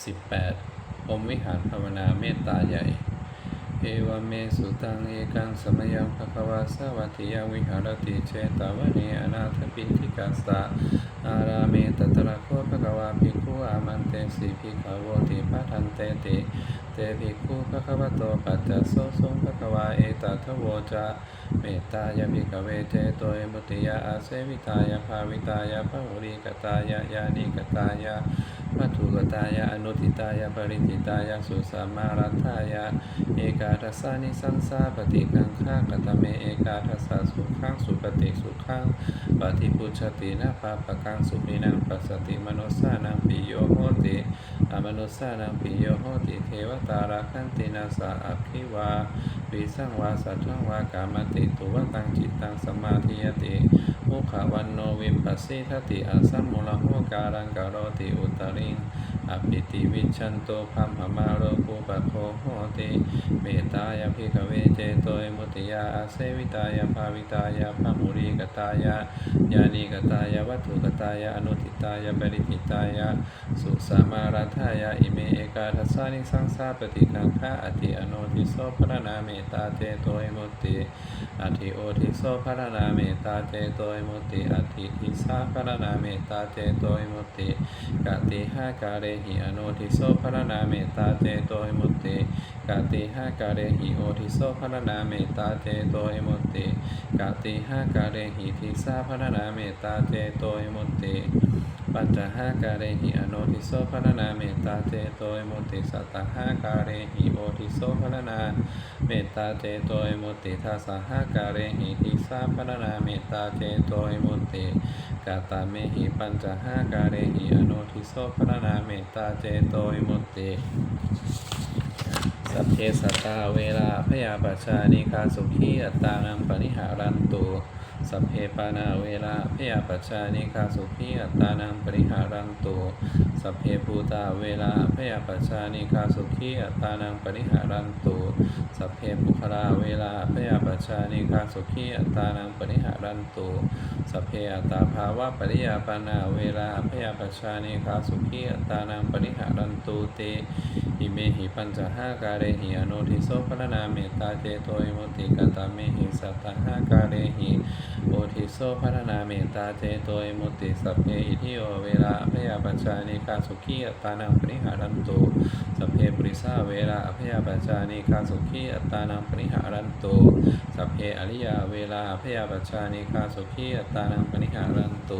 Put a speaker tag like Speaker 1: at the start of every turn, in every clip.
Speaker 1: 18พรมวิหารภาวนาเมตตาใหญ่ เอวเมสุตังเอกังสมยังภควาสวัติยวิหารติเชตาวเนอนาถปินทิกัสสะอาราเมตตระโคภควาภิกขุอามันเตสีภิกขโวติปะทันเตติเตภิกขุภควโตปัจจโสสงภควาเอตัทโวจะเมตตายภิกเวเจโตเอมุติยาอาเสวิตายาภาวิตายาภมุริกตายายานิกตายา มัทุกตายะอนุทิตายะปริจิตายะสุสามารัตายะ เอกาทัสสานิสังสาปฏิกังฆากตเมเอกาทัสสะสุขังสุปฏิสุขังปฏิปุชตินะปาปะกังสุปินังปัสสติมโนสานังปิโยโหติอมโนสานังปิโยโหติเทวตาราคันตินาสาอภิวาวิสังวาสัทธังวากามติตุวตังจิตตังสมาธิยติ มุขวันโนวิปัสสิทติอาสัมมุลโหการังกโรติอุตริง อภิติวิชันโตพัมหมาโรปุปะโคโหติเมตตายภิกขเวเจโตเอมุติยอนุทิโสพระนาเมตตาเจโตเอมุติตาเจโตยมุติอธิทิสากติหากาเรหิโนทิโสภารนาเมตตาเจโตยมุติกติหาการเอโสภารนาเมตตาเจโตยมุติกติหากาเรหิทิสาภารนาเมตตาเจโตยมุติปัญจหากาเรหิอโนทิโสภารนาเมตตาเจโตยมุติสัตหากาเรหิโอทิโสภารนาเมตตาเจโตยมุติทัสสะหาการหิทิสาพรณาเมตตาเจโตยมุติกาตาเมหิปัญจหาการหิอนุทิโสพรณาเมตตาเจโตยมุติ สัพเพสัตตาเวลาพยาปัชชานิคาสุขีอัตตานังปณิหารันตุ สัพเพปานาเวลาพยาปัชชานิคาสุขีอัตานังปณิหารันตุสัพเพภูตาเวลาพยาปัชชานิคาสุขีอัตานังปณิหารันตุสัพเพปุคลาเวลาพยาปัชชานิคาสุขีอัตานังปริหารันตุสัพเพอัตตาภาวะปริยาปนาเวลาพยาปัชชานิคาสุขีอัตานังปริหารันตุเตอิเมหิปัญจหาการเหิอโนทิโสพรณาเมตตาเจโตยมุติกตาเมหิสัตตหาการหิ โอทิโสพรณาเมตตาเจโตยมุติสัพเพอิทิโอเวลาพยาปัชชานิคาสุขีอัตตานังปริหารันตุสัพเพปริสาเวลาอภยาปัจจานิคาสุขีอัตตานังปริหารันโตสัพเพอริยาเวลาอภยาปัจจานิคาสุขีอัตตานังปริหารันโต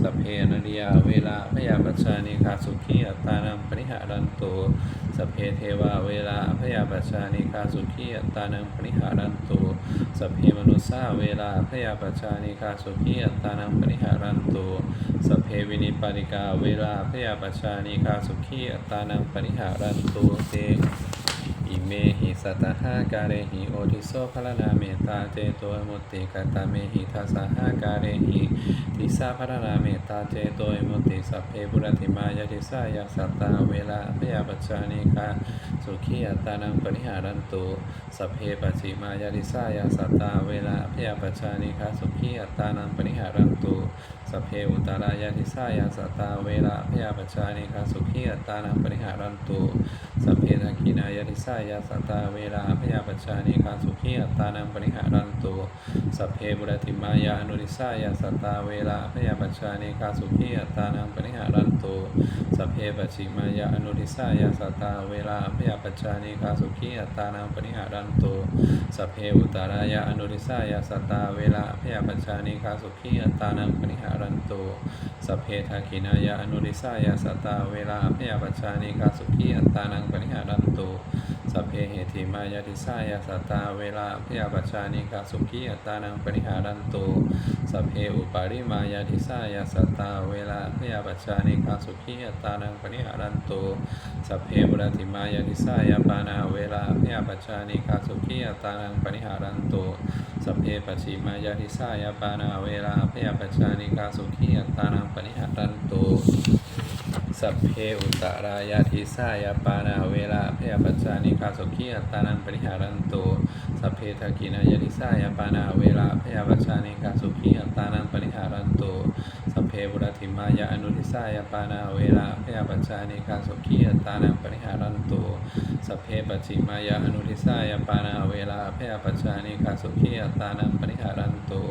Speaker 1: สัพเพอริยาเวลาอภยาปัจจานิคาสุขีอัตตานังปริหารันโต สเพเทวาเวลาอภยาปัจจานิคาสุขีอัตตานังปริหารันตุสเพมนุสาเวลาอภยาปัจจานิคาสุขีอัตตานังปริหารันตุสเพวินิปาริกาเวลาอภยาปัจจานิคาสุขีอัตตานังปริหารันตุเต อิเมหิสัตหาการหิโอทิโสพรณาเมตตาเจโตมุติกตาเมหิทัสสหาการหิทิสาพรณาเมตตาเจโตมุติสัพเพบุรติมายทิสายาสัตตาเวลาพยาปัจจานิกาสุขีอัตตานังปริหารันตุสัพเพปัจจิมายทิสายาสัตตาเวลาพยาปัจจานิกาสุขีอัตตานังปริหารันตุสัพเพอุตารายาทิสายาสัตตาเวลาพยาปัจจานิกาสุขีอัตตานังปริหารันตุสัพเพทักขินายาทิสายาสัตาเวลาพยาปัจจานิคารสุขีอัตตานังปริหารันตุสัพเพบุรติมายาอนุริสายาสัตาเวลาพยาปัจจานิคารสุขีอัตตานังปริหารันตุสัพเพปัจฉิมายาอนุริสายาสัตาเวลาพยาปัจจานิคารสุขีอัตตานังปริหารันตุสัพเพอุตารายาอนุริสายาสัตาเวลาพยาปัจจานิคารสุขีอัตตานังปริหารันตุสัพเพทักขินายาอนุริสายาสัตาเวลาพยาปัจจานิคารสุขีอัตตานังปริหารันตุ สัพเพเหติมายาติสายาสัตตาเวลาพยาปัจจานิกาสุขีอัตตานังปริหารันตุสัพเพอุปาริมายาติสายาสัตตาเวลาพยาปัจจานิกาสุขีอัตตานังปริหารันตุสัพเพบุรติมายาติสายาปานาเวลาพยาปัจจานิกาสุขีอัตตานังปริหารันตุสัพเพปชิมายาติสายาปานาเวลาพยาปัจจานิกาสุขีอัตตานังปริหารันตุ สัพเพอุตตรายาทิสายาปานาเวลาพยาปัจจานิคาสุขีอัตตานังปริหารันตุสัพเพทากินายาทิสายาปานาเวลาพยาปัจจานิคาสุขีอัตตานังปริหารันตุ เพบุรธิมายาอนุทิสายาปานาเวลาพยาปัจจานิกาสุขีอัตตานังปริหารันตุสัพเพปัจฉิมายาอนุทิสายาปานาเวลาพยาปัจจานิกาสุขีอัตตานังปริหารันตุ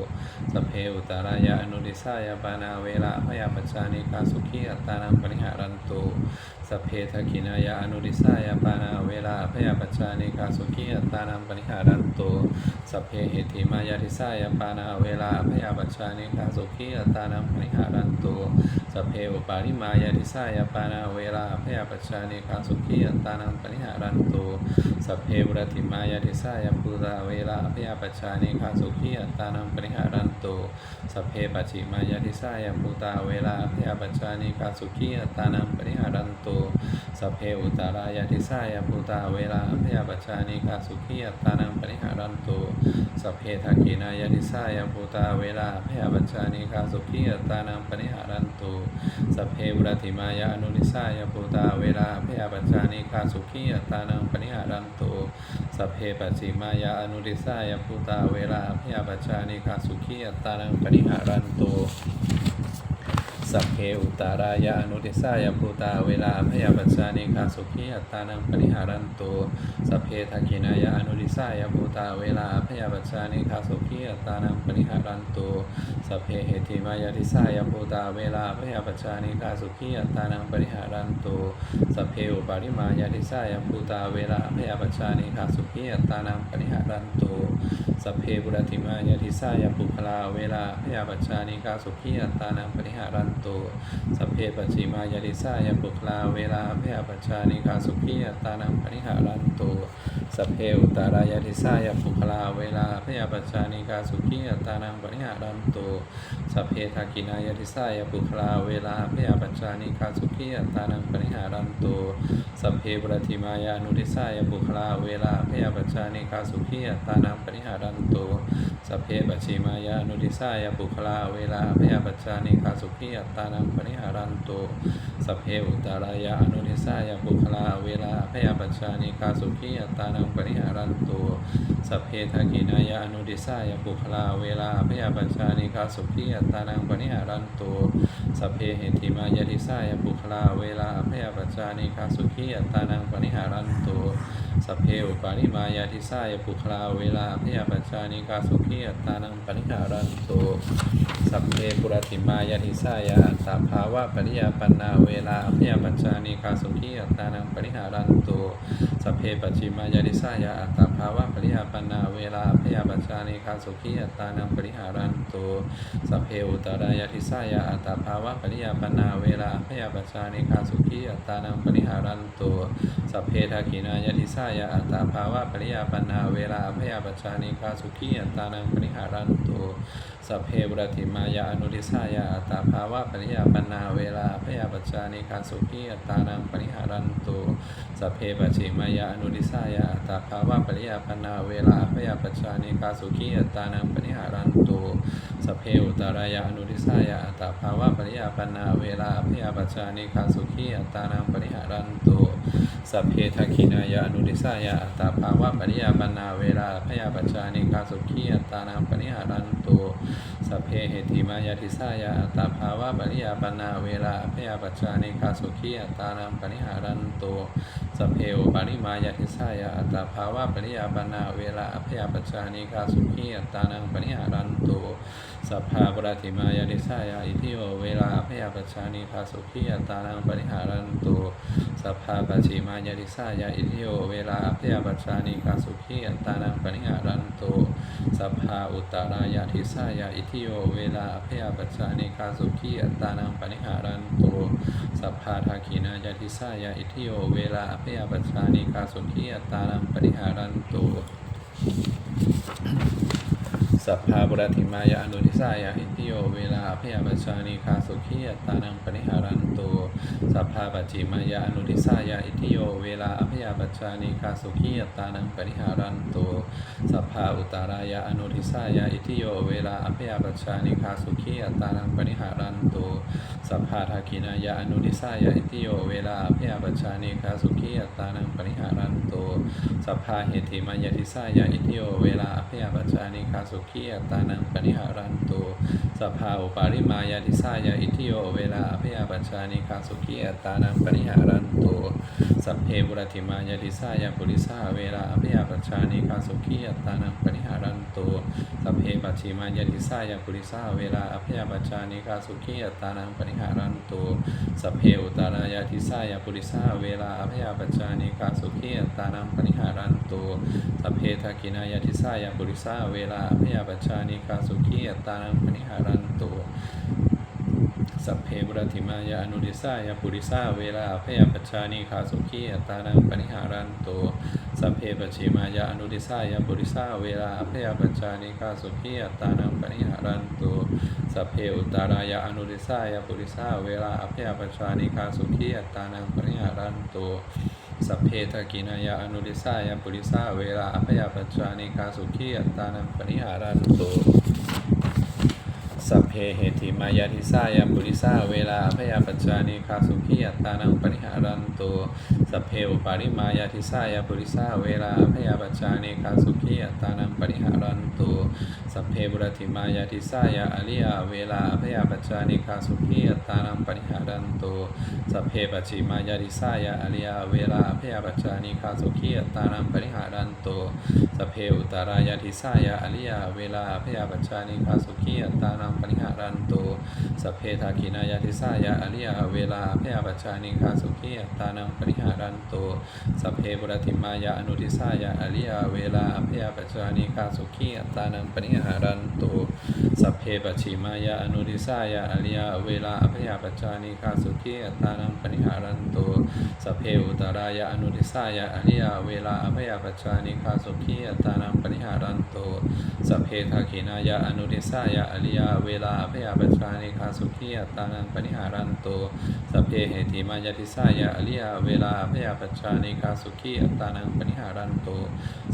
Speaker 1: สัพเพอุตารายาอนุทิสายาปานาเวลาพยาปัจจานิกาสุขีอัตตานังปริหารันตุ สัพเพทกขินายาอนุริสายาปานาเวลาพยาปัจจานิกาสุขีอัตตานังปนิหารันตุสัพเพเหติมายาทิสายาปานาเวลาพยาปัจจานิกาสุขีอัตตานังปนิหารันตุสัพเพอุปาริมายาทิสายาปานาเวลาพยาปัจจานิกาสุขีอัตตานังปริหารันตุสัพเพบุรติมายาทิสายาปุตาเวลาพยาปัจจานิกาสุขีอัตตานังปริหารันตุสัพเพปัจฉิมายาทิสายาปุตาเวลาพยาปัจจานิกาสุขีอัตตานังปริหารันตุสัพเพอุตารายาทิสายาภูตาเวลาพยาปัจจานิกาสุขีอัตตานังปริหารันตุสัพเพทักขินายาทิสายาภูตาเวลาพยาปัจจานิกาสุขีอัตตานังปริหารันตุสัพเพบุรติมายาอนุนิสายาภูตาเวลาพยาปัจจานิคาสุขีอัตานังปณิหารันตุสัพเพปัจฉิมายาอนุนิสายาภูตาเวลาพยาปัจจานิคาสุขีอัตานังปณิหารันตุ สัพเพอุตตารายะอนุติสายภูตาเวลาพยาปัจจานิคาสุขีอัตตานังปริหารันตุสัพเพทักินายะอนุติสายภูตาเวลาพยาปัจจานิคาสุขีอัตตานังปริหารันตุสัพเพเหติมายาทิสายภูตาเวลาพยาปัจจานิคาสุขีอัตตานังปริหารันตุสัพเพอุปาริมายาทิสายภูตาเวลาพยาปัจจานิคาสุขีอัตตานังปริหารันตุสัพเพบุรติมายาทิสายปุคลาเวลาพยาปัจจานิกาสุขีอัตตานังปริหารันตุสัพเพปัจิมายาลิสายาบุคลาเวลาพยปัจจานิกาสุขีอัตตานังปริหารันตุ สเพอุตารายาติสายาปุคลาเวลาพยาปัจจานิกาสุขีอัตานังปริหารันตุสเพทักขินายาติสายาปุคลาเวลาพยาปัจจานิกาสุขีอัตานังปริหารันตุสเพปรติมายานุทิสายาปุคลาเวลาพยาปัจจานิกาสุขีอัตานังปริหารันตุสเพปัจฉิมายานุทิสายาปุคลาเวลาพยาปัจจานิกาสุขีอัตานังปริหารันตุสเพอุตารายาอนุทิสายาปุคลาเวลาพยาปัจจานิกาสุขีอัตานังปริหารันตุสัพเพทากินายาอนุดิสายาปุคลาเวลาพยาปัญชานิคาสุขีอัตานังปริหารันตุสัพเพเหติมายาดิสายาปุคลาเวลาพยาปัญชานิคาสุขีอัตตานังปริหารันตุสัพเพอุปาริมายาทิสายปุคลาเวลาพยาปัจจานิกาสุขีอัตตานังปริหารันตุสัพเพปุรติมายาทิสายาอัตตาภาวะปริยาปันนาเวลาพยาปัจจานิกาสุขีอัตตานังปริหารันตุสัพเพปัจฉิมายาทิสายาอัตตาภาวะปริยาปันนาเวลาพยาปัจจานิกาสุขีอัตตานังปริหารันตุสัพเพอุตตรายาทิสายาอัตตาภาวะปริยาปันนาเวลาพยาปัจจานิกาสุขีอัตตานังปริหารันตุสัพเพทักขินายาทิสายาอัตตาภาวะปริยาปันาเวลาพยาปัจจานิกาสุขีอัตตานังปริหารันตุสัพเพบรติมายาอนุทิสายาอัตตาภาวะปริยาปันาเวลาพยาปัจจานิกาสุขีอัตตานังปริหารันตุสัพเพปัจฉิมายาอนุทิสายาอัตตาภาวะปริยาปันาเวลาพยาปัจจานิกาสุขีอัตตานังปริหารันตุสัพเพอุตรายาอนุทิสายาอัตตาภาวะปริยาปันาเวลาพยาปัจจานิกาสุขีอัตตานังปริหารันตุ สัพเพทักขินายาอนุทิสายาอัตตาภาวะปริยาปันนาเวลาพยาปัจจานิกาสุขีอัตตานังปริหารันตุสัพเพเหติมายาทิสายาอัตตาภาวะปริยาปันนาเวลาพยาปัจจานิกาสุขีอัตตานังปริหารันตุสัพเพอปริมายาทิสายาอัตตาภาวะปริยาปันนาเวลาพยาปัจจานิกาสุขีอัตตานังปริหารันตุสัพพาปรติมายาทิสายาอิทิโอเวลาพยาปัจจานิกาสุขีอัตตานังปริหารันตุ สัพพาปัจฉิมายาทิสายาอิทิโอเวลาพยาปัจจานิกาสุขีอัตตานังปริหารันโต สัพพาอุตตรายาทิสายาอิทิโอเวลาพยาปัจจานิกาสุขีอัตตานังปริหารันโต สัพพาทาขีนายาทิสายาอิทิโอเวลาพยาปัจจานิกาสุขีอัตตานังปริหารันโต สัพพาบุรติมายาอนุทิสายาอิติโยเวลาพยาปชชานิคาสุขีอัตานังปริหารันตุสัพพาปัจจิมายาอนุทิสายาอิติโยเวลาพยาปชชานิคาสุขีอัตานังปริหารันตุสัพพาอุตารายาอนุทิสายาอิติโยเวลาพยาปชชานิคาสุขีอัตานังปริหารันตุสัพพาทากินายาอนุทิสายาอิติโยเวลาพยาปชชานิคาสุขีอัตตานังปริหารันตุ สัพพาเหติมายาทิสายาอิติโยเวลาพยาปชชานิคาสุขีอัตตานังปริหารันตุสัพพาอุปาริมายาทิสายาอิติโยเวลาพยาปชชานิคาสุขีอัตตานังปริหารันตุสัพเพบุรติมายาทิสายาปุริสาเวลาพยาปชชานิคาสุขีอัตตานังปริหารันตุสัพเพปัจฉิมายาทิสายาปุริสาเวลาพยาปชชานิคาสุขีอัตตานังปริหารันตุสัพเพอุตารายาทิสายาปุริสาเวลาพยาปชชานิคาสุขีอัตตานังปริหารันตุันตุสัพเพทักขินายาทิสายาปุริสาเวลาพยาปชชานิคาสุขีอัตตานังปริหารันตุสัพเพบุรติมายาอนุริสายาปุริสาเวลาพยาปชชานิคาสุขีอัตตานังปริหารันตุสัพเพปชิมายาอนุริสายาปุริสาเวลาพยาปชชานิคาสุขีอัตตานังปริหารันตุสัพเพอุตารายาอนุริสายาปุริสาเวลาพยาปชชานิคาสุขีอัตตานังปริหารันตุ สัพเพทกินายาอนุริสายาปุริสาเวลาอพยาปชชานิคาสุขีอัตตานังปริหารันตุสัพเพเหติมายาทิสายาปุริสาเวลาพยาปัจจานิคาสุขีอัตตานังปริหารันตุสัพเพอุปาริมายาทิสายาปุริสาเวลาพยาปัจจานิคาสุขีอัตตานังปริหารันตุสัพเพบุรติมายาทิสายาอริยาเวลาพยาปัจจานิคาสุขีอัตตานังปริหารันตุสัพเพปัจจิมายาทิสายาอริยาเวลาพยาปัจจานิคาสุขีอัตตานังปริหารันตุสัพเพอุตารายาทิสายาอริยาเวลาพยาปัจจานิคาสุขีอัตตานังปริหารันตุสัพเพทากินายาทิสายาอริยาเวลาพยาปัจจานิคาสุขีอัตตานังปริหารันตุสัพเพบุรติมายาอนุทิสายาอริยาเวลาพยาปัจจานิคาสุขีอัตตานังปริหาหารันตุสัพเพปัจฉิมายาอนุทิสายาอริยาเวลาอภยาปัจจานิคาสุขีอัตตานังปนิหารันตุสัพเพอุตารายาอนุทิสายาอริยาเวลาอภยาปัจจานิคาสุขีอัตตานังปนิหารันตุ สัพเพทากินายาอนุทิสายาอริยาเวลาพยาปัจจานิคาสุขีอัตตานังปริหารันตุสัพเพเหติมายาทิสายาอริยาเวลาพยาปัจจานิคาสุขีอัตตานังปริหารันตุ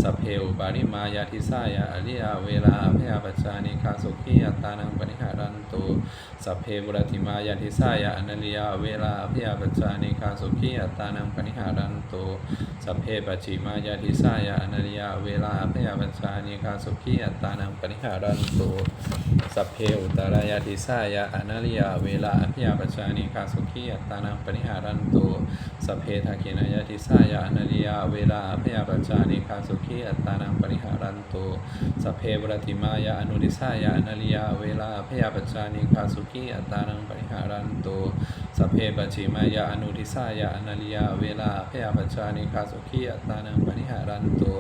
Speaker 1: สัพเพอุปาริมายาทิสายาอริยาเวลาพยาปัจจานิคาสุขีอัตตานังปริหารันตุสัพเพบุรติมายาทิสายาอนัลยาเวลาพยาปัจจานิคาสุขีอัตตานังปริหารันตุสัพเพปัจฉิมายาทิสายาอนัลยาเวลาพยาปัจจานิคาสุขีอัตานังปริหารันตุสัพเพอุตารายาทิสายาอนัลยาเวลาพยาปัจจานิคาสุขีอัตตานังปริหารันตุสัพเพทากินายาทิสายาอนัลยาเวลาพยาปัจจานิคาสุขีอัตตานังปริหารันตุสัพเพบุรติมายาอนุริสายาอนัลยาเวลาพยาปัจจานิคาสุขีอัตตานังปริหารันตุสัพเพปัจฉิมายาอนุริสายาอนัลยาเวลาพยาปัจจานิคาสุขีอัตตานังปริหารันตุ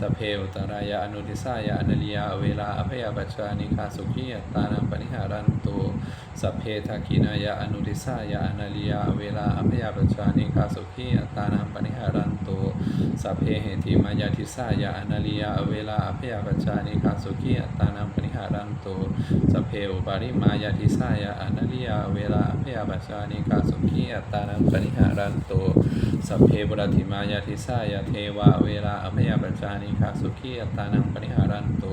Speaker 1: สัพเพอุตรายาอนุริสายาอนัลยายาเวลาพยาปัจจานิคาสุขีอัตานังปริหารันตุสัพเพทักินายาอนุริสายาอนัลยาเวลาพยาปัจจานิคาสุขีอัตานังปริหารันตุสัพเพเหติมายาทิสายาอนัลยาเวลาพยาปัจจานิคาสุขีอัตานังปริหารันตุสัพเพอุปาริมายาทิสายาอนัลยาเวลาพยาปัจจานิคาสุขีอัตานังปริหารันตุสัพเพบุรติมายาทิสายาเทวาเวลาอภยาปัจจานิคาสุขีอัตานังปริหารันตุ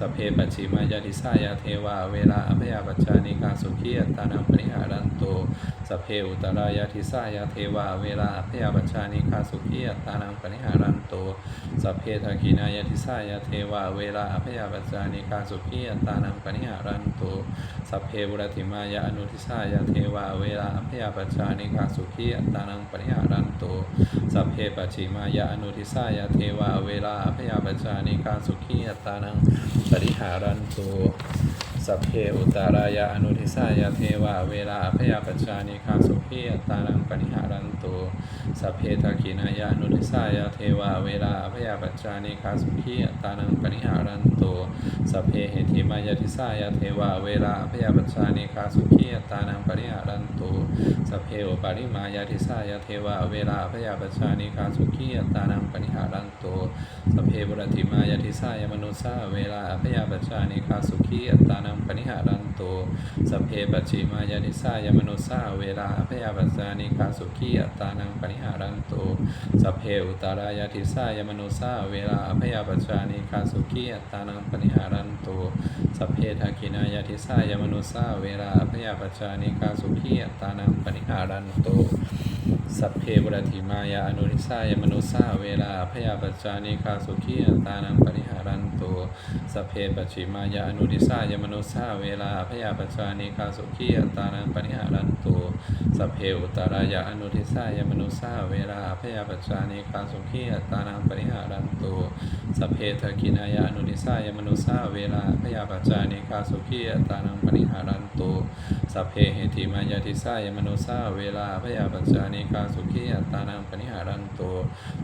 Speaker 1: สัพเพปัจฉิมายาทิสายาเทวา เวลาอภยาปัจจานิคาสุขีอัตานังปริหารันโตสัพเพอุตรายาทิสายาเทวา เวลาอภยาปัจจานิคาสุขีอัตานังปริหารันโตสัพเพทักขินายาทิสายาเทวา เวลาอภยาปัจจานิคาสุขีอัตานังปริหารันโตสัพเพบุรติมายาอนุทิสายาเทวา เวลาอภยาปัจจานิคาสุขีอัตานังปริหารันโตสัพเพปัจฉิมายาอนุทิสายาเทวา เวลาอภยาปัจจานิคาสุขีอัตานังปริหารันตุ สัพเพอุตารายาอนุทิสายาเทวาเวลาพยาปชชานิคาสุขีอัตตานังปณิหารันตุสัพเพทักินายาอนุทิสายาเทวาเวลาพยาปชชานิคาสุขีอัตตานังปณิหารันตุสัพเพเหติมายาทิสายาเทวาเวลาพยาปชชานิคาสุขีอัตตานังปณิหารันตุสัพเพอุปาริมายาทิสายาเทวาเวลาพยาปชชานิคาสุขีอัตตานังปณิหารันตุสัพเพบุรติมายาทิสายามนุสาเวลาพยาปชชานิคาสุขีอัตตานังปณิหารันตุสัพเพปัจฉิมายาทิสายามนุสาเวลาพยาปชชานิคาสุขีอัตตานังปณิหารันตุสัพเพอุตตารายาทิสายามนุสาเวลาพยาปชชานิคาสุขีอัตตานังปณิหารันตุสัพเพทักินายาทิสายามนุสาเวลาพยาปชชานิคาสุขีอัตตานังปณิหารันตุ สัพเพบุรติมายาอนุริสายมนุสาเวลาพยาปัจจานิคาสุขีอัตตานังปริหารันตุสัพเพปัจฉิมายาอนุริสายมนุสาเวลาพยาปัจจานิคาสุขีอัตตานังปริหารันตุสัพเพอุตตรายาอนุริสายมนุสาเวลาพยาปัจจานิคาสุขีอัตตานังปริหารันตุสัพเพทกินายาอนุริสายมนุสาเวลาพยาปัจจานิคาสุขีอัตตานังปริหารันตุสัพเพเหติมายาทิสายมนุสาเวลาพยาปัจจานิคาสุขีอัตานังปณิหารันตุ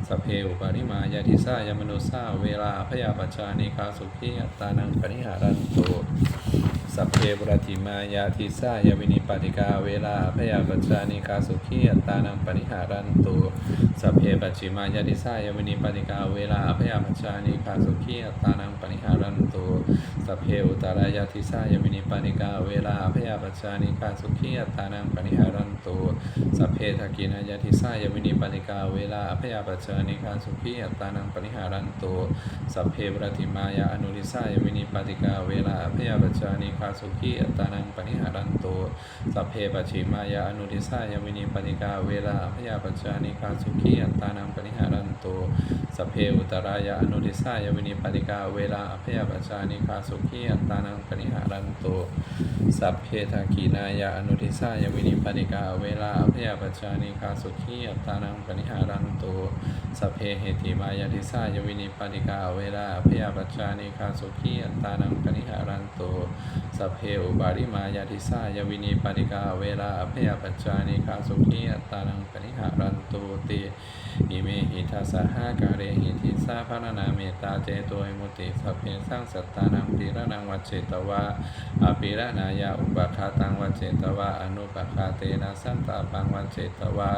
Speaker 1: สัพเพอุปาริมายาทิสายมนุสาเวลาพยาปัจจานิคาสุขีอัตานังปณิหารันตุสัพเพบุรติมายาทิสายวินิปติกาเวลาพยาปัจจานิคาสุขีอัตานังปณิหารันตุสัพเพปัจฉิมายาทิสายวินิปติกาเวลาพยาปัจจานิคาสุขีอัตานังปณิหารันตุ สัพเพอุตตรายาทิสายวินิปติกาเวลาพยาปัจจานิคาสุขีอัตานังปณิหารันตุสัพเพทักกินายาทิสายวินิปติกาเวลาพยาปัจจานิคาสุขีอัตานังปณิหารันตุสัพเพปรติมายาอนุริสายวินิปติกาเวลาพยาปัจจานิคาสุขีอัตานังปณิหารันตุสัพเพปัจฉิมายาอนุริสายวินิปติกาเวลาพยาปัจจานิคาสุขีอัตตานังปณิหารันตุสัพเพอุตรายาอนุริสายวินิปติกาเวลาพยาปัจจานิคาสุขีอัตตานังปณิหารันตุสัพเพทักกินายาอนุริสายวินิปติกาเวลาพยาปัจจานิคาสุขีอัตตานังปณิหารันตุสัพเพเหติมายาทิสายวินิปติกาเวลาพยาปัจจานิคาสุขีอัตตานังปณิหารันตุสัพเพอุบาริมายาทิสายวินิปติกาเวลาพยาปัจจานิคาสุขีอัตตานังปณิหารันตุติอิเมหิทัสสะหาการรหิทิสาภรนาเมตตาเจโตยมุติสัพเพสร้างสัตตานังปีระนังวัจเจตวาอภิระนายาอุปคาตังวัจเจตวาอนุปคาเตนะสันตาปังวัจเจตวา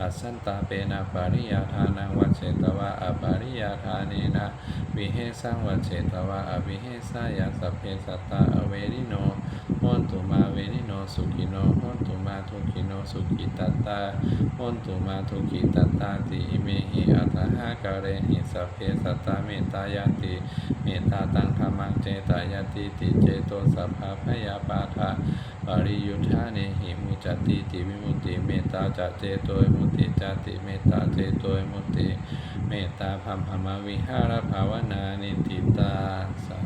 Speaker 1: อัสันตาเปนะปาริยาทานังวัจเจตวาอปาริยาทาเนนะวิเฮสังวัจเจตวาอวิเฮสายาสัพเพสัตตาอเวริโนโหนตุมาเวริโนสุขิโนโหนตุมาทุกิโนสุขิตัตตาโหนตุมาทุกิตัตตาติอิเมหิอัตหะกะเรหิสัพเพสัตตาเมตตายาติเมตตาตังธรรมังเจตายาติติเจโตสัพพะพยาปาทาปริยุทธาเนหิมุจจติติวิมุติเมตตาจเจโตมุติจติเมตตาเจโตมุติเมตตาพัมพมวิหารภาวนานิติตาสั